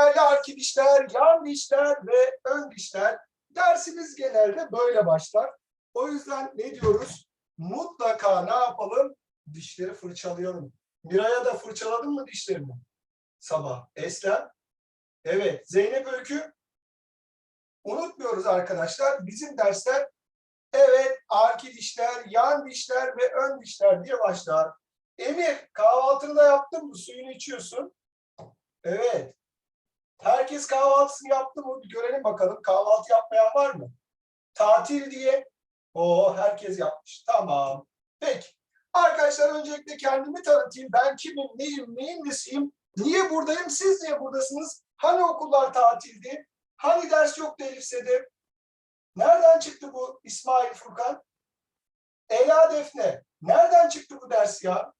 Değerli arki dişler, yan dişler ve ön dişler. Dersimiz genelde böyle başlar. O yüzden ne diyoruz? Mutlaka ne yapalım? Dişleri fırçalayalım. Miray'a da fırçaladın mı dişlerini? Sabah. Eslem? Evet. Zeynep Öykü? Unutmuyoruz arkadaşlar. Bizim dersler evet arki dişler, yan dişler ve ön dişler diye başlar. Emir kahvaltını da yaptın mı? Suyunu içiyorsun. Evet. Herkes kahvaltısını yaptı mı? Bir görelim bakalım. Kahvaltı yapmayan var mı? Tatil diye. O herkes yapmış. Tamam. Peki. Arkadaşlar öncelikle kendimi tanıtayım. Ben kimim, neyim, neyin nesiyim? Niye buradayım? Siz niye buradasınız? Hani okullar tatildi? Hani ders yoktu Elif Sedef? Nereden çıktı bu İsmail Furkan? Ela Defne. Nereden çıktı bu ders ya?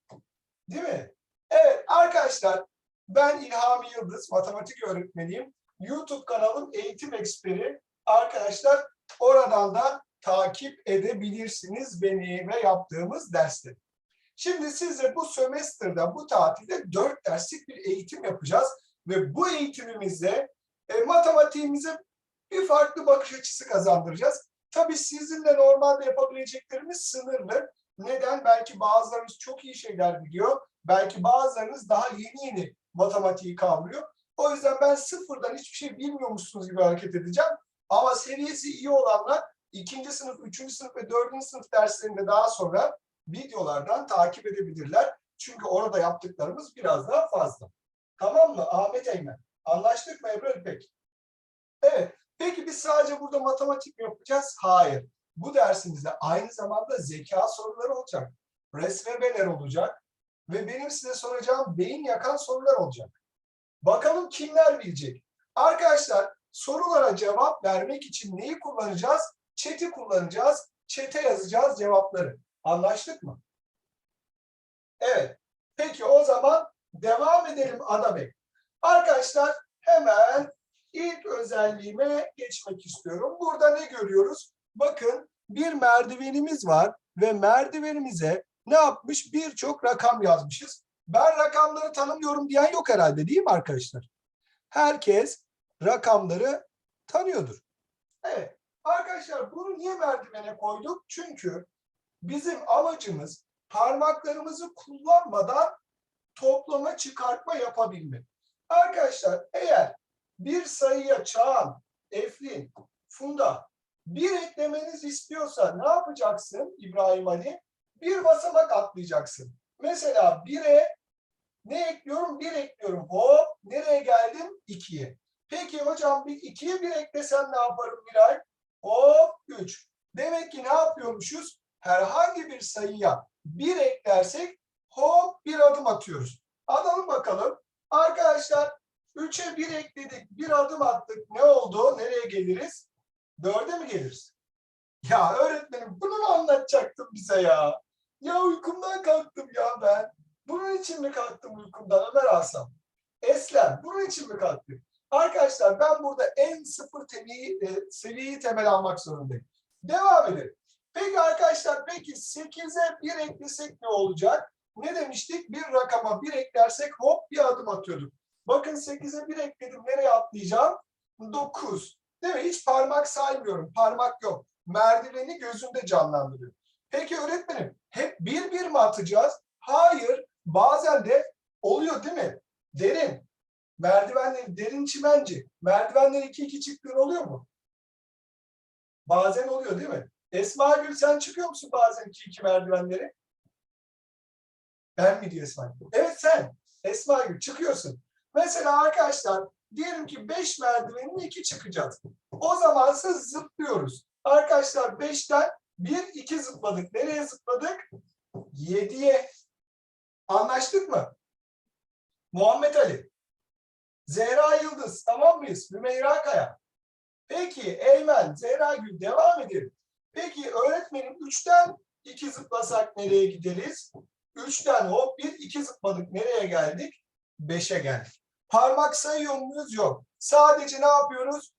Değil mi? Evet arkadaşlar ben İlhami Yıldız, matematik öğretmeniyim. YouTube kanalım Eğitim Eksperi. Arkadaşlar oradan da takip edebilirsiniz beni ve yaptığımız dersleri. Şimdi size bu sömestrda, bu tatilde dört derslik bir eğitim yapacağız. Ve bu eğitimimizde e, matematiğimize bir farklı bakış açısı kazandıracağız. Tabii sizinle normalde yapabileceklerimiz sınırlı. Neden? Belki bazılarınız çok iyi şeyler biliyor. Belki bazılarınız daha yeni yeni matematiği kavruyor. O yüzden ben sıfırdan hiçbir şey bilmiyormuşsunuz gibi hareket edeceğim. Ama seviyesi iyi olanlar ikinci sınıf, üçüncü sınıf ve dördüncü sınıf derslerinde daha sonra videolardan takip edebilirler. Çünkü orada yaptıklarımız biraz daha fazla. Tamam mı? Ahmet Eymen. Anlaştık mı Ebru İpek? Evet. Peki biz sadece burada matematik mi yapacağız? Hayır. Bu dersimizde aynı zamanda zeka soruları olacak. Resmebeler olacak. Ve benim size soracağım beyin yakan sorular olacak. Bakalım kimler bilecek? Arkadaşlar sorulara cevap vermek için neyi kullanacağız? Chat'i kullanacağız. Chat'e yazacağız cevapları. Anlaştık mı? Evet. Peki o zaman devam edelim Ada Bey. Arkadaşlar hemen ilk özelliğime geçmek istiyorum. Burada ne görüyoruz? Bakın bir merdivenimiz var ve merdivenimize ne yapmış? Birçok rakam yazmışız. Ben rakamları tanımıyorum diyen yok herhalde değil mi arkadaşlar? Herkes rakamları tanıyordur. Evet. Arkadaşlar bunu niye merdivene koyduk? Çünkü bizim amacımız parmaklarımızı kullanmadan toplama çıkartma yapabilmek. Arkadaşlar eğer bir sayıya Çağan, Eflin, Funda bir eklemeniz istiyorsa ne yapacaksın İbrahim Ali? Bir basamak atlayacaksın. Mesela 1'e ne ekliyorum? 1 ekliyorum. Hop nereye geldim? 2'ye. Peki hocam bir 2'ye 1 eklesem ne yaparım Miray? Hop 3. Demek ki ne yapıyormuşuz? Herhangi bir sayıya 1 eklersek hop bir adım atıyoruz. Atalım bakalım. Arkadaşlar 3'e 1 ekledik. Bir adım attık. Ne oldu? Nereye geliriz? 4'e mi geliriz? Ya öğretmenim bunu mu anlatacaktın bize ya? Ya uykumdan kalktım ya ben. Bunun için mi kalktım uykumdan Ömer Aslan? Eslem bunun için mi kalktım? Arkadaşlar ben burada en sıfır temeyi, e, seviyeyi temel almak zorundayım. Devam edelim. Peki arkadaşlar peki 8'e 1 eklesek ne olacak? Ne demiştik? Bir rakama 1 eklersek hop bir adım atıyorduk. Bakın 8'e 1 ekledim. Nereye atlayacağım? 9. Değil mi? Hiç parmak saymıyorum. Parmak yok. Merdiveni gözümde canlandırıyor. Peki öğretmenim hep bir bir mi atacağız? Hayır. Bazen de oluyor değil mi? Derin. Merdivenleri derin çimenci. Merdivenleri iki iki çıktığın oluyor mu? Bazen oluyor değil mi? Esma Gül sen çıkıyor musun bazen iki iki merdivenleri? Ben mi diyor Esma Gül? Evet sen. Esma Gül çıkıyorsun. Mesela arkadaşlar diyelim ki 5 merdivenin 2 çıkacağız. O zaman siz zıplıyoruz. Arkadaşlar 5'ten 1 2 zıpladık. Nereye zıpladık? 7'ye. Anlaştık mı? Muhammed Ali. Zehra Yıldız. Tamam mıyız? Hümeyra Kaya. Peki Eymen, Zehra Gül devam edelim. Peki öğretmenim 3'ten 2 zıplasak nereye gideriz? 3'ten hop 1 2 zıpladık. Nereye geldik? 5'e geldik. Parmak sayıyor muyuz? Yok. Sadece ne yapıyoruz?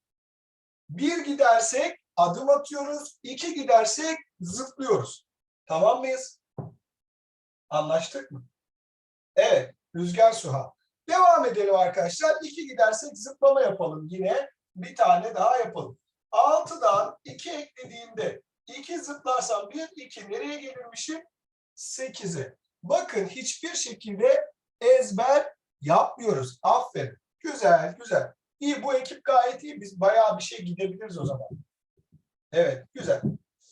Bir gidersek adım atıyoruz. iki gidersek zıplıyoruz. Tamam mıyız? Anlaştık mı? Evet. Rüzgar Suha. Devam edelim arkadaşlar. 2 gidersek zıplama yapalım yine. Bir tane daha yapalım. 6'dan 2 eklediğimde 2 zıplarsam 1, 2 nereye gelirmişim? 8'e. Bakın hiçbir şekilde ezber yapmıyoruz. Aferin. Güzel, güzel. İyi bu ekip gayet iyi. Biz bayağı bir şey gidebiliriz o zaman. Evet, güzel.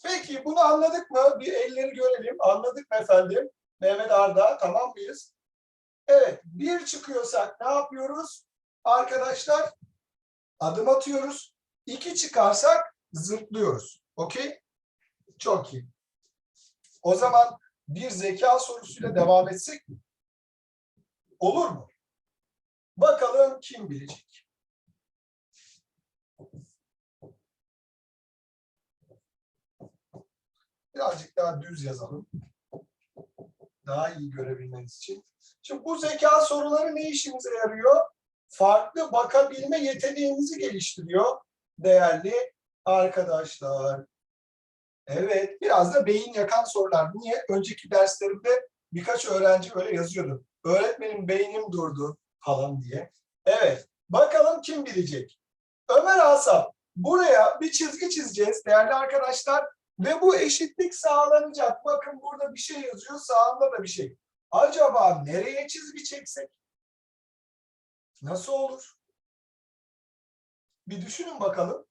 Peki bunu anladık mı? Bir elleri görelim. Anladık mı efendim? Mehmet Arda, tamam mıyız? Evet, bir çıkıyorsak ne yapıyoruz? Arkadaşlar adım atıyoruz. İki çıkarsak zıplıyoruz. Okey? Çok iyi. O zaman bir zeka sorusuyla devam etsek mi? Olur mu? Bakalım kim bilecek? Birazcık daha düz yazalım. Daha iyi görebilmeniz için. Şimdi bu zeka soruları ne işimize yarıyor? Farklı bakabilme yeteneğimizi geliştiriyor değerli arkadaşlar. Evet, biraz da beyin yakan sorular. Niye? Önceki derslerimde birkaç öğrenci öyle yazıyordu. Öğretmenim beynim durdu falan diye. Evet, bakalım kim bilecek? Ömer Asaf, buraya bir çizgi çizeceğiz değerli arkadaşlar. Ve bu eşitlik sağlanacak. Bakın burada bir şey yazıyor, sağında da bir şey. Acaba nereye çizgi çeksek? Nasıl olur? Bir düşünün bakalım.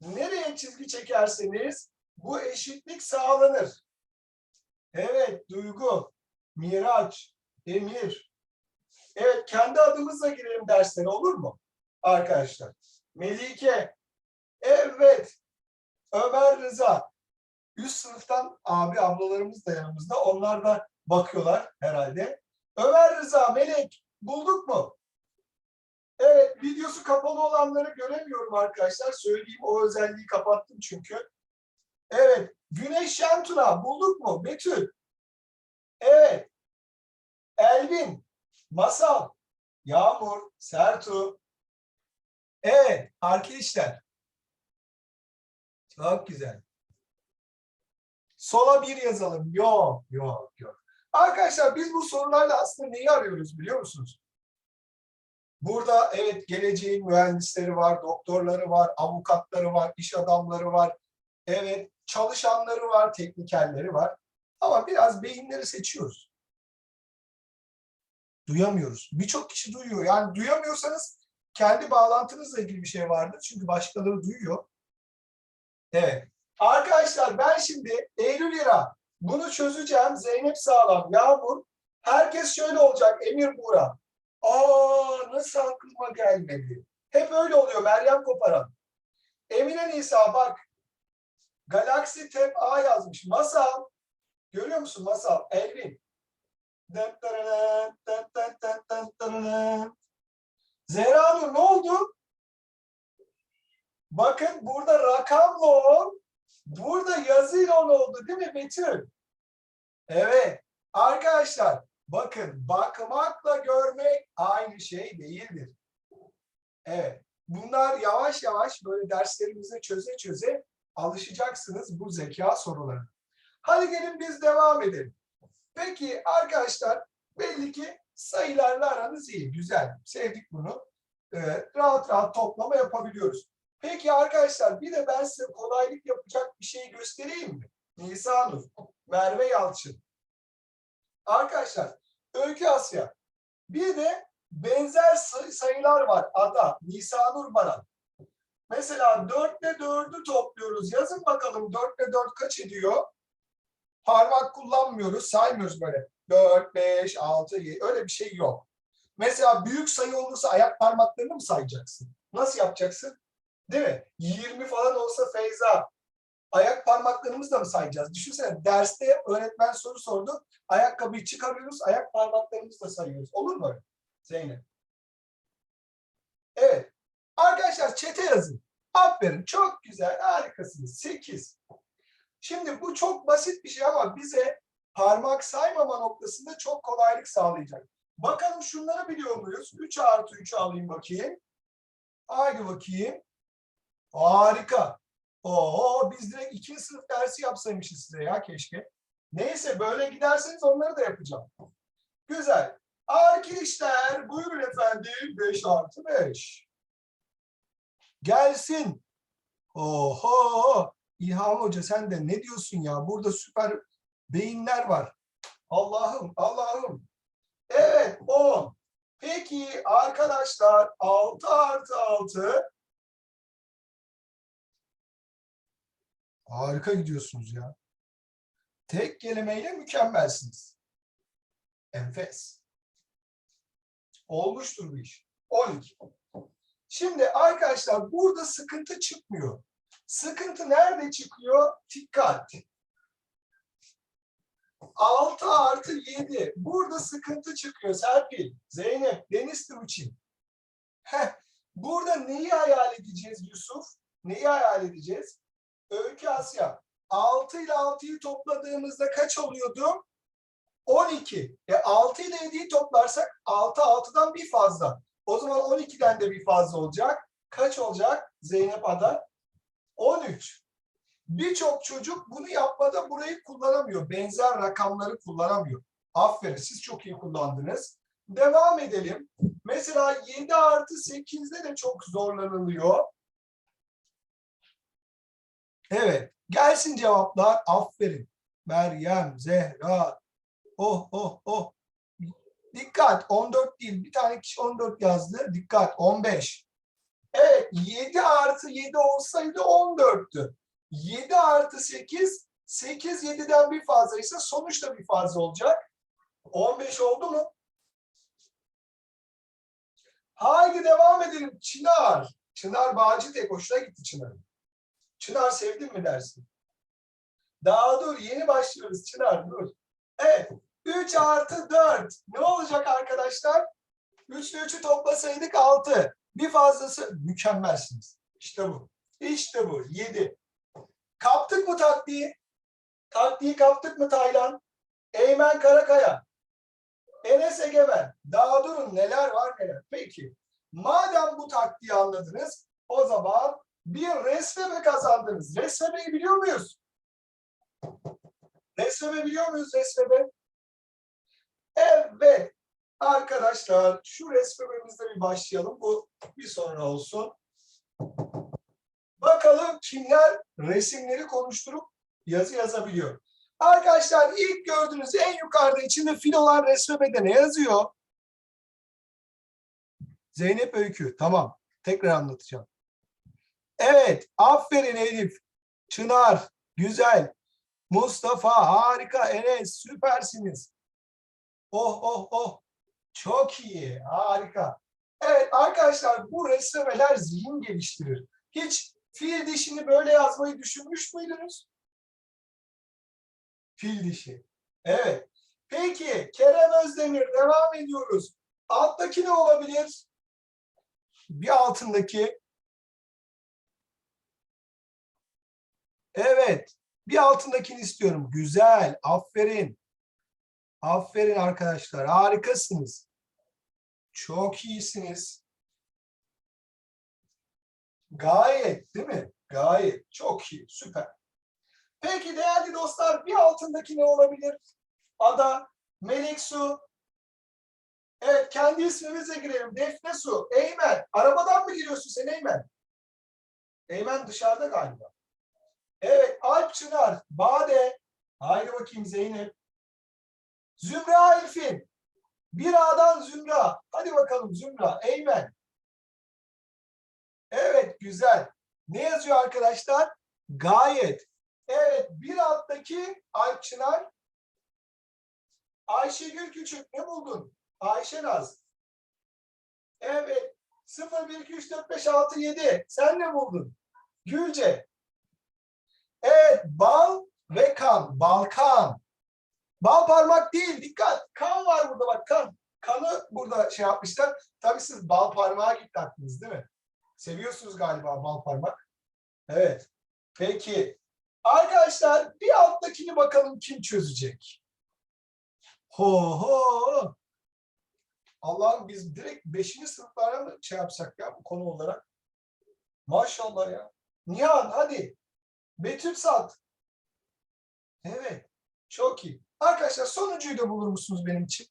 Nereye çizgi çekerseniz bu eşitlik sağlanır. Evet, Duygu, Miraç, Emir. Evet, kendi adımızla girelim derslere olur mu? Arkadaşlar. Melike. Evet. Ömer Rıza. Üst sınıftan abi ablalarımız da yanımızda. Onlar da bakıyorlar herhalde. Ömer Rıza, Melek bulduk mu? Evet, videosu kapalı olanları göremiyorum arkadaşlar. Söyleyeyim o özelliği kapattım çünkü. Evet, Güneş Şentuna bulduk mu? Betül. Evet. Elvin, Masal, Yağmur, Sertu. Evet, arkadaşlar. Çok güzel. Sola bir yazalım. Yok, yok, yok. Arkadaşlar biz bu sorularla aslında neyi arıyoruz biliyor musunuz? Burada evet geleceğin mühendisleri var, doktorları var, avukatları var, iş adamları var. Evet çalışanları var, teknikerleri var. Ama biraz beyinleri seçiyoruz. Duyamıyoruz. Birçok kişi duyuyor. Yani duyamıyorsanız kendi bağlantınızla ilgili bir şey vardır. Çünkü başkaları duyuyor. Evet. Arkadaşlar ben şimdi Eylül İra bunu çözeceğim. Zeynep Sağlam, Yağmur. Herkes şöyle olacak. Emir Buğra. Aa nasıl aklıma gelmedi. Hep öyle oluyor Meryem Koparan. Emine Nisa bak. Galaxy Tab A yazmış. Masal. Görüyor musun Masal? Elvin. Zehra Nur ne oldu? Bakın burada rakamla on, burada yazıyla on oldu değil mi Betül? Evet. Arkadaşlar bakın bakmakla görmek aynı şey değildir. Evet. Bunlar yavaş yavaş böyle derslerimize çöze çöze alışacaksınız bu zeka sorularına. Hadi gelin biz devam edelim. Peki arkadaşlar belli ki sayılarla aranız iyi. Güzel. Sevdik bunu. Evet, rahat rahat toplama yapabiliyoruz. Peki arkadaşlar bir de ben size kolaylık yapacak bir şey göstereyim mi? Nisa Nur, Merve Yalçın. Arkadaşlar Öykü Asya. Bir de benzer say- sayılar var. Ada, Nisa Nur Baran. Mesela 4 ile 4'ü topluyoruz. Yazın bakalım 4 ile 4 kaç ediyor? Parmak kullanmıyoruz, saymıyoruz böyle. 4, 5, 6, 7 öyle bir şey yok. Mesela büyük sayı olursa ayak parmaklarını mı sayacaksın? Nasıl yapacaksın? Değil mi? 20 falan olsa Feyza. Ayak parmaklarımızı da mı sayacağız? Düşünsene derste öğretmen soru sordu. Ayakkabıyı çıkarıyoruz, ayak parmaklarımızı da sayıyoruz. Olur mu? Zeynep. Evet. Arkadaşlar çete yazın. Aferin. Çok güzel. Harikasınız. 8. Şimdi bu çok basit bir şey ama bize parmak saymama noktasında çok kolaylık sağlayacak. Bakalım şunları biliyor muyuz? 3 artı 3'ü alayım bakayım. Haydi bakayım. Harika. Oo biz direkt ikinci sınıf dersi yapsaymışız size ya keşke. Neyse böyle giderseniz onları da yapacağım. Güzel. Arkadaşlar buyurun efendim 5 artı 5. Gelsin. Oho. İlham Hoca sen de ne diyorsun ya? Burada süper beyinler var. Allah'ım Allah'ım. Evet 10. Peki arkadaşlar 6 artı 6. Harika gidiyorsunuz ya. Tek kelimeyle mükemmelsiniz. Enfes. Olmuştur bu iş. 12. Şimdi arkadaşlar burada sıkıntı çıkmıyor. Sıkıntı nerede çıkıyor? Dikkat. 6 artı 7. Burada sıkıntı çıkıyor Serpil, Zeynep, Deniz Timuçin. Heh, burada neyi hayal edeceğiz Yusuf? Neyi hayal edeceğiz? Öykü Asya. 6 ile 6'yı topladığımızda kaç oluyordu? 12. E 6 ile 7'yi toplarsak 6 6'dan bir fazla. O zaman 12'den de bir fazla olacak. Kaç olacak Zeynep Ada? 13. Birçok çocuk bunu yapmada burayı kullanamıyor. Benzer rakamları kullanamıyor. Aferin siz çok iyi kullandınız. Devam edelim. Mesela 7 artı 8'de de çok zorlanılıyor. Evet. Gelsin cevaplar. Aferin. Meryem, Zehra. Oh oh oh. Dikkat 14 değil. Bir tane kişi 14 yazdı. Dikkat 15. Evet 7 artı 7 olsaydı 14'tü. 7 artı 8 8 7'den bir fazlaysa sonuç da bir fazla olacak. 15 oldu mu? Haydi devam edelim. Çınar. Çınar Bağcı tek hoşuna gitti Çınar'ın. Çınar sevdin mi dersin? Daha dur yeni başlıyoruz Çınar dur. Evet 3 artı 4 ne olacak arkadaşlar? 3 ile 3'ü toplasaydık 6. Bir fazlası mükemmelsiniz. İşte bu. İşte bu. 7. Kaptık mı taktiği? Taktiği kaptık mı Taylan? Eymen Karakaya. Enes Egemen. Daha durun neler var neler. Peki. Madem bu taktiği anladınız o zaman bir resmeme kazandınız. Resmemeyi biliyor muyuz? Resmeme biliyor muyuz resmeme? Evet. Arkadaşlar şu resmimizde bir başlayalım. Bu bir sonra olsun. Bakalım kimler resimleri konuşturup yazı yazabiliyor. Arkadaşlar ilk gördüğünüz en yukarıda içinde fil olan resmede ne yazıyor? Zeynep Öykü. Tamam. Tekrar anlatacağım. Evet. Aferin Elif. Çınar. Güzel. Mustafa. Harika. Enes. Süpersiniz. Oh oh oh. Çok iyi. Harika. Evet arkadaşlar bu resmeler zihin geliştirir. Hiç fil dişini böyle yazmayı düşünmüş müydünüz? Fil dişi. Evet. Peki Kerem Özdemir devam ediyoruz. Alttaki ne olabilir? Bir altındaki. Evet. Bir altındakini istiyorum. Güzel. Aferin. Aferin arkadaşlar. Harikasınız. Çok iyisiniz. Gayet değil mi? Gayet. Çok iyi. Süper. Peki değerli dostlar bir altındaki ne olabilir? Ada, Melek Su. Evet kendi ismimize girelim. Defne Su. Eymen. Arabadan mı giriyorsun sen Eymen? Eymen dışarıda galiba. Evet Alp Çınar. Bade. Haydi bakayım Zeynep. Zümra Elfin. Bir A'dan Zümra. Hadi bakalım Zümra. Eymen. Evet güzel. Ne yazıyor arkadaşlar? Gayet. Evet bir alttaki Alp Çınar. Ayşegül Küçük ne buldun? Ayşe Naz. Evet. 0, 1, 2, 3, 4, 5, 6, 7. Sen ne buldun? Gülce. Evet. Bal ve kan. Balkan. Bal parmak değil. Dikkat. Kan var burada bak kan. Kanı burada şey yapmışlar. Tabii siz bal parmağa gitti aklınız değil mi? Seviyorsunuz galiba bal parmak. Evet. Peki. Arkadaşlar bir alttakini bakalım kim çözecek? Ho ho. Allah'ım biz direkt 5. sınıflara mı şey yapsak ya bu konu olarak? Maşallah ya. Nihan hadi. Betül Sat. Evet. Çok iyi. Arkadaşlar sonuncuyu da bulur musunuz benim için?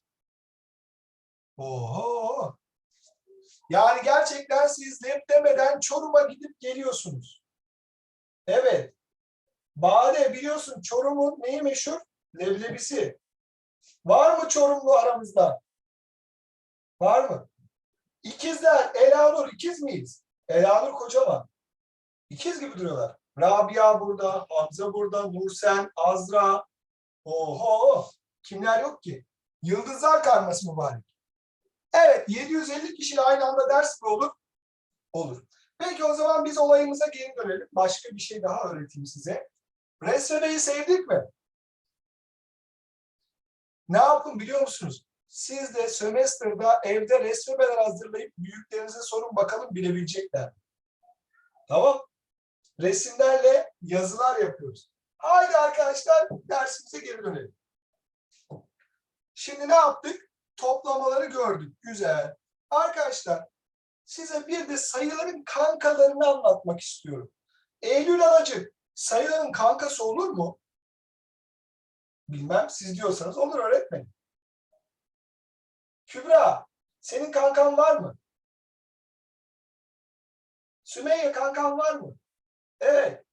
Oho. Yani gerçekten siz lep demeden Çorum'a gidip geliyorsunuz. Evet. Bade biliyorsun Çorum'un neyi meşhur? Leblebisi. Var mı Çorumlu aramızda? Var mı? İkizler, Elanur ikiz miyiz? Elanur kocaman. İkiz gibi duruyorlar. Rabia burada, Hamza burada, Nursen, Azra. Oho! Kimler yok ki? Yıldızlar karması mübarek. Evet, 750 kişiyle aynı anda ders mi olur? Olur. Peki o zaman biz olayımıza geri dönelim. Başka bir şey daha öğreteyim size. Resvede'yi sevdik mi? Ne yapın biliyor musunuz? Siz de sömestrda evde resmeler hazırlayıp büyüklerinize sorun bakalım bilebilecekler. Tamam. Resimlerle yazılar yapıyoruz. Haydi arkadaşlar dersimize geri dönelim. Şimdi ne yaptık? Toplamaları gördük. Güzel. Arkadaşlar size bir de sayıların kankalarını anlatmak istiyorum. Eylül Alacı sayıların kankası olur mu? Bilmem siz diyorsanız olur öğretmenim. Kübra senin kankan var mı? Sümeyye kankan var mı? Evet.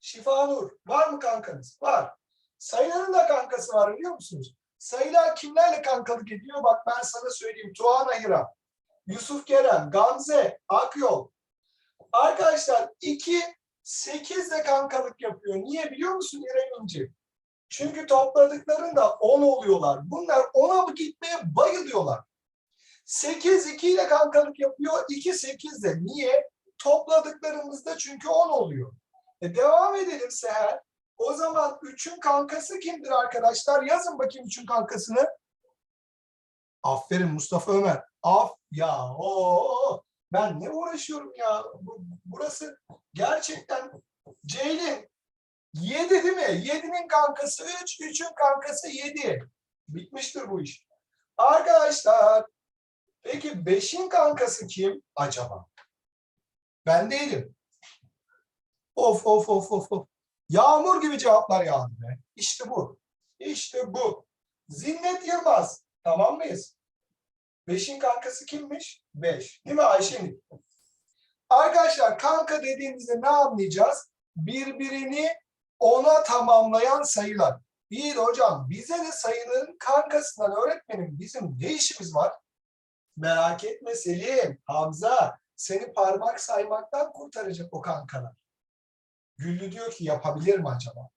Şifanur var mı kankanız? Var. Sayıların da kankası var biliyor musunuz? Sayılar kimlerle kankalık ediyor? Bak ben sana söyleyeyim. Tuğan Ayıra, Yusuf Kerem, Gamze, Akyol. Arkadaşlar 2, 8 de kankalık yapıyor. Niye biliyor musun İrem İnci? Çünkü topladıklarında 10 oluyorlar. Bunlar 10'a gitmeye bayılıyorlar. 8 2 ile kankalık yapıyor. 2 8 de. Niye? Topladıklarımızda çünkü 10 oluyor. E devam edelim Seher. O zaman 3'ün kankası kimdir arkadaşlar? Yazın bakayım 3'ün kankasını. Aferin Mustafa Ömer. Af ya o ben ne uğraşıyorum ya. Bu- Burası gerçekten Ceylin 7 değil mi? 7'nin kankası 3, 3'ün kankası 7. Bitmiştir bu iş. Arkadaşlar peki 5'in kankası kim acaba? Ben değilim. Of of of of of. Yağmur gibi cevaplar yağdı be. İşte bu. İşte bu. Zinnet Yılmaz. Tamam mıyız? Beşin kankası kimmiş? Beş. Değil mi Ayşenil? Arkadaşlar kanka dediğimizde ne anlayacağız? Birbirini ona tamamlayan sayılar. İyi de hocam bize de sayıların kankasından öğretmenim bizim ne işimiz var? Merak etme Selim, Hamza seni parmak saymaktan kurtaracak o kankalar. Güllü diyor ki yapabilir mi acaba?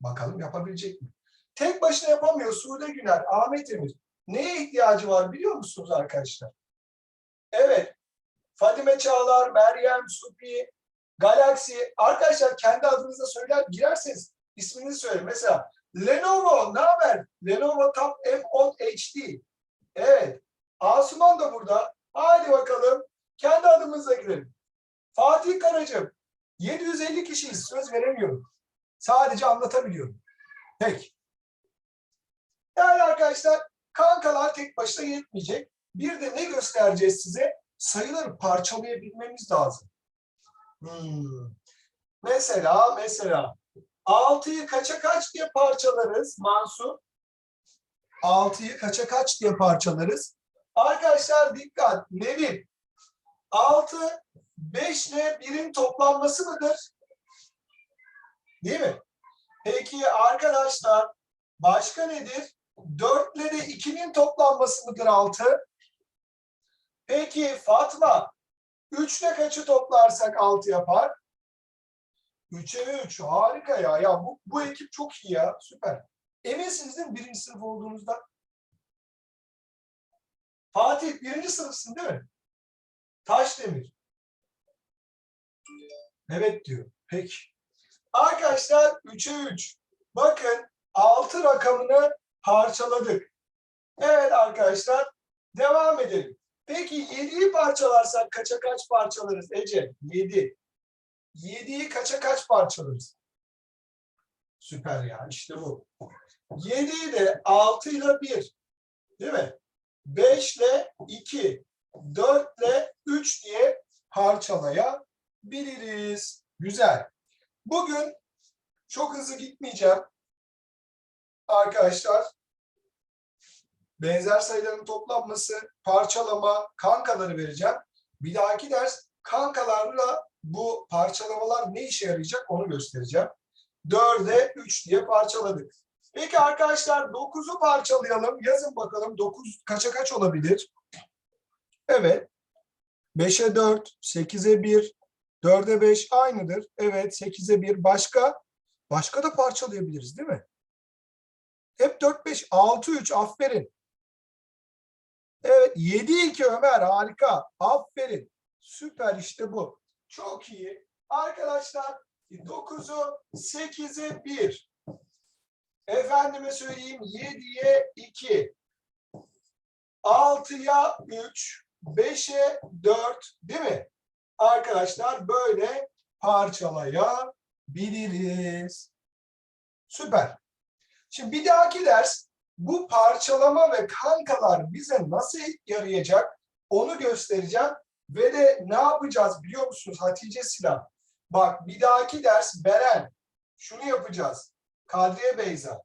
Bakalım yapabilecek mi? Tek başına yapamıyor Sude Güner, Ahmet Emir. Neye ihtiyacı var biliyor musunuz arkadaşlar? Evet. Fadime Çağlar, Meryem, Supi, Galaxy. Arkadaşlar kendi adınıza söyler girerseniz isminizi söyleyin. Mesela Lenovo ne haber? Lenovo Tab M10 HD. Evet. Asuman da burada. Haydi bakalım. Kendi adımıza girelim. Fatih Karacım. 750 kişiyiz. Söz veremiyorum. Sadece anlatabiliyorum. Peki. Yani arkadaşlar kankalar tek başına yetmeyecek. Bir de ne göstereceğiz size? Sayıları parçalayabilmemiz lazım. Hmm. Mesela mesela 6'yı kaça kaç diye parçalarız Mansur? 6'yı kaça kaç diye parçalarız? Arkadaşlar dikkat. Nevin. 6 5 ile 1'in toplanması mıdır? Değil mi? Peki arkadaşlar başka nedir? 4 ile de 2'nin toplanması mıdır 6? Peki Fatma 3 ile kaçı toplarsak 6 yapar? 3'e 3 harika ya. Ya bu, bu ekip çok iyi ya. Süper. Eminsiniz değil mi birinci sınıf olduğunuzda? Fatih birinci sınıfsın değil mi? Taşdemir. Evet diyor. Peki. Arkadaşlar 3'e 3. Bakın 6 rakamını parçaladık. Evet arkadaşlar devam edelim. Peki 7'yi parçalarsak kaça kaç parçalarız Ece? 7. 7'yi kaça kaç parçalarız? Süper ya işte bu. 7'yi de 6 ile 1. Değil mi? 5 ile 2. 4 ile 3 diye parçalayabiliriz. Güzel. Bugün çok hızlı gitmeyeceğim. Arkadaşlar benzer sayıların toplanması, parçalama, kankaları vereceğim. Bir dahaki ders kankalarla bu parçalamalar ne işe yarayacak onu göstereceğim. 4'e 3 diye parçaladık. Peki arkadaşlar 9'u parçalayalım. Yazın bakalım 9 kaça kaç olabilir? Evet. 5'e 4, 8'e 1, 4'e 5 aynıdır. Evet 8'e 1. Başka? Başka da parçalayabiliriz değil mi? Hep 4, 5, 6, 3 aferin. Evet 7, 2 Ömer harika. Aferin. Süper işte bu. Çok iyi. Arkadaşlar 9'u 8'e 1. Efendime söyleyeyim 7'ye 2. 6'ya 3. 5'e 4 değil mi? Arkadaşlar böyle parçalayabiliriz. Süper. Şimdi bir dahaki ders bu parçalama ve kankalar bize nasıl yarayacak onu göstereceğim. Ve de ne yapacağız biliyor musunuz Hatice Silah? Bak bir dahaki ders Beren. Şunu yapacağız. Kadriye Beyza.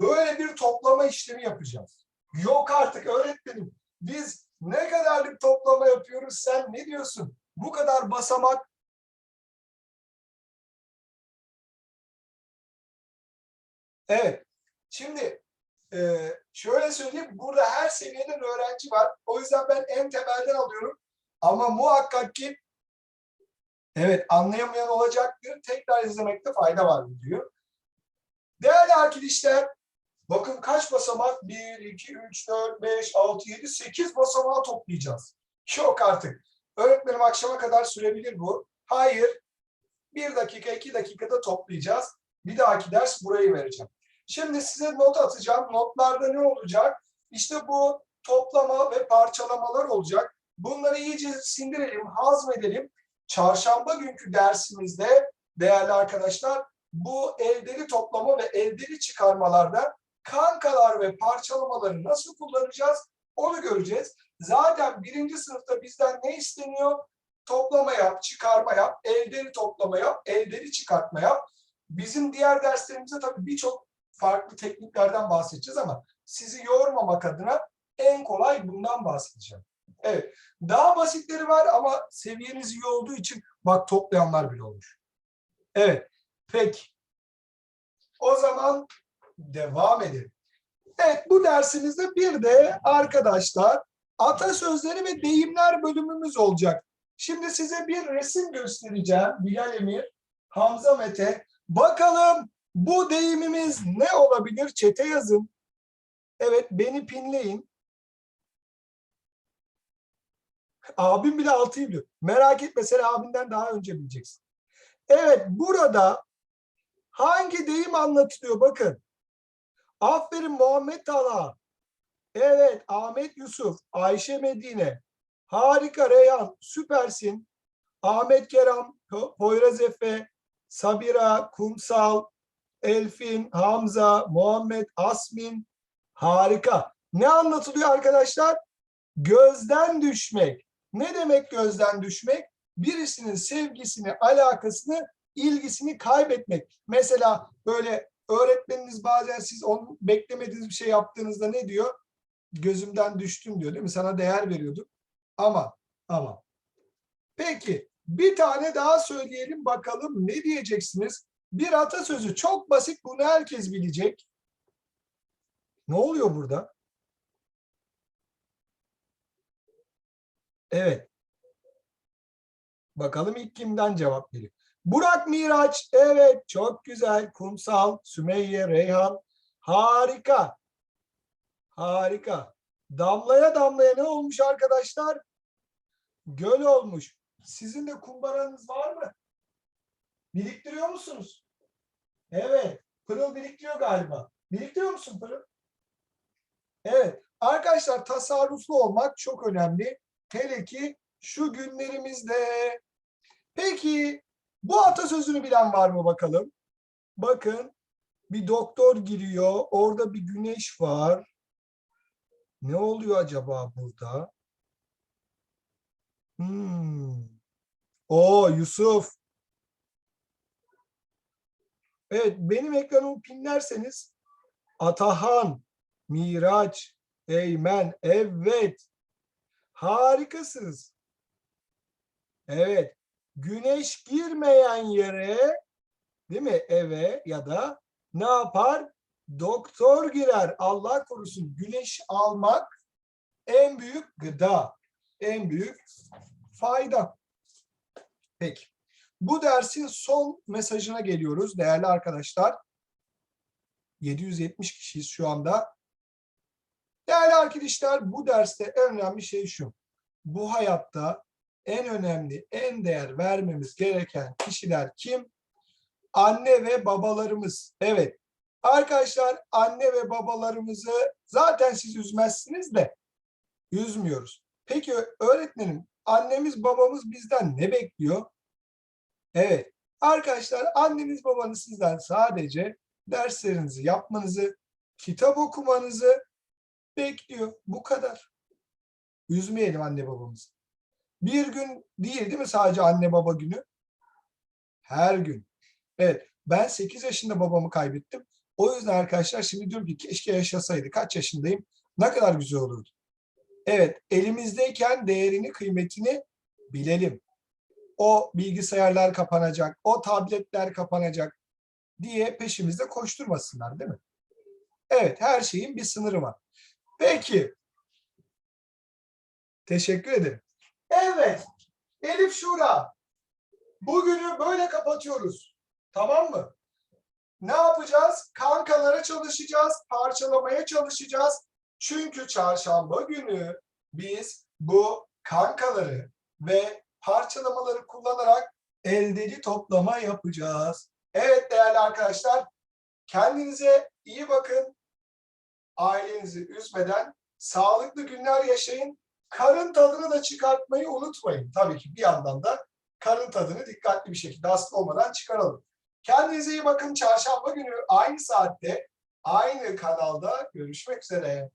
Böyle bir toplama işlemi yapacağız. Yok artık öğretmenim. Biz ne kadarlık toplama yapıyoruz sen ne diyorsun? Bu kadar basamak. Evet. Şimdi e, şöyle söyleyeyim. Burada her seviyeden öğrenci var. O yüzden ben en temelden alıyorum. Ama muhakkak ki evet anlayamayan olacaktır. Tekrar izlemekte fayda var diyor. Değerli arkadaşlar Bakın kaç basamak? 1, 2, 3, 4, 5, 6, 7, 8 basamağı toplayacağız. Yok artık. Öğretmenim akşama kadar sürebilir bu. Hayır. 1 dakika, 2 dakikada toplayacağız. Bir dahaki ders burayı vereceğim. Şimdi size not atacağım. Notlarda ne olacak? İşte bu toplama ve parçalamalar olacak. Bunları iyice sindirelim, hazmedelim. Çarşamba günkü dersimizde değerli arkadaşlar bu eldeli toplama ve eldeli çıkarmalarda kankalar ve parçalamaları nasıl kullanacağız onu göreceğiz. Zaten birinci sınıfta bizden ne isteniyor? Toplama yap, çıkarma yap, eldeli toplama yap, eldeli çıkartma yap. Bizim diğer derslerimizde tabii birçok farklı tekniklerden bahsedeceğiz ama sizi yormamak adına en kolay bundan bahsedeceğim. Evet. Daha basitleri var ama seviyeniz iyi olduğu için bak toplayanlar bile olmuş. Evet. Peki. O zaman devam edelim. Evet bu dersimizde bir de arkadaşlar atasözleri ve deyimler bölümümüz olacak. Şimdi size bir resim göstereceğim. Bilal Emir, Hamza Mete. Bakalım bu deyimimiz ne olabilir? Çete yazın. Evet beni pinleyin. Abim bile altıyı biliyor. Merak etme sen abinden daha önce bileceksin. Evet burada hangi deyim anlatılıyor? Bakın. Aferin Muhammed Talha. Evet Ahmet Yusuf, Ayşe Medine. Harika Reyhan, süpersin. Ahmet Kerem, Po- Poyraz Efe, Sabira, Kumsal, Elfin, Hamza, Muhammed, Asmin. Harika. Ne anlatılıyor arkadaşlar? Gözden düşmek. Ne demek gözden düşmek? Birisinin sevgisini, alakasını, ilgisini kaybetmek. Mesela böyle öğretmeniniz bazen siz onun beklemediğiniz bir şey yaptığınızda ne diyor? Gözümden düştüm diyor değil mi? Sana değer veriyordum. Ama ama. Peki bir tane daha söyleyelim bakalım ne diyeceksiniz? Bir atasözü çok basit bunu herkes bilecek. Ne oluyor burada? Evet. Bakalım ilk kimden cevap veriyor. Burak Miraç, evet çok güzel. Kumsal, Sümeyye, Reyhan, harika. Harika. Damlaya damlaya ne olmuş arkadaşlar? Göl olmuş. Sizin de kumbaranız var mı? Biriktiriyor musunuz? Evet. Pırıl biriktiriyor galiba. Biriktiriyor musun Pırıl? Evet. Arkadaşlar tasarruflu olmak çok önemli. Hele ki şu günlerimizde. Peki bu atasözünü bilen var mı bakalım? Bakın. Bir doktor giriyor. Orada bir güneş var. Ne oluyor acaba burada? Hmm. O Yusuf. Evet, benim ekranımı pinlerseniz Atahan, Miraç, Eymen, evet. Harikasınız. Evet, güneş girmeyen yere, değil mi? Eve ya da ne yapar? Doktor girer. Allah korusun. Güneş almak en büyük gıda, en büyük fayda. Peki. Bu dersin son mesajına geliyoruz değerli arkadaşlar. 770 kişiyiz şu anda. Değerli arkadaşlar bu derste en önemli şey şu. Bu hayatta en önemli, en değer vermemiz gereken kişiler kim? Anne ve babalarımız. Evet. Arkadaşlar anne ve babalarımızı zaten siz üzmezsiniz de üzmüyoruz. Peki öğretmenim annemiz babamız bizden ne bekliyor? Evet. Arkadaşlar anneniz babanız sizden sadece derslerinizi yapmanızı, kitap okumanızı bekliyor. Bu kadar. Üzmeyelim anne babamızı. Bir gün değil değil mi sadece anne baba günü? Her gün. Evet. Ben 8 yaşında babamı kaybettim. O yüzden arkadaşlar şimdi diyorum ki keşke yaşasaydı. Kaç yaşındayım? Ne kadar güzel olurdu. Evet. Elimizdeyken değerini, kıymetini bilelim. O bilgisayarlar kapanacak, o tabletler kapanacak diye peşimizde koşturmasınlar değil mi? Evet, her şeyin bir sınırı var. Peki. Teşekkür ederim. Evet. Elif Şura. Bugünü böyle kapatıyoruz. Tamam mı? Ne yapacağız? Kankalara çalışacağız, parçalamaya çalışacağız. Çünkü çarşamba günü biz bu kankaları ve parçalamaları kullanarak eldeli toplama yapacağız. Evet değerli arkadaşlar, kendinize iyi bakın. Ailenizi üzmeden sağlıklı günler yaşayın. Karın tadını da çıkartmayı unutmayın. Tabii ki bir yandan da karın tadını dikkatli bir şekilde hasta olmadan çıkaralım. Kendinize iyi bakın. Çarşamba günü aynı saatte aynı kanalda görüşmek üzere.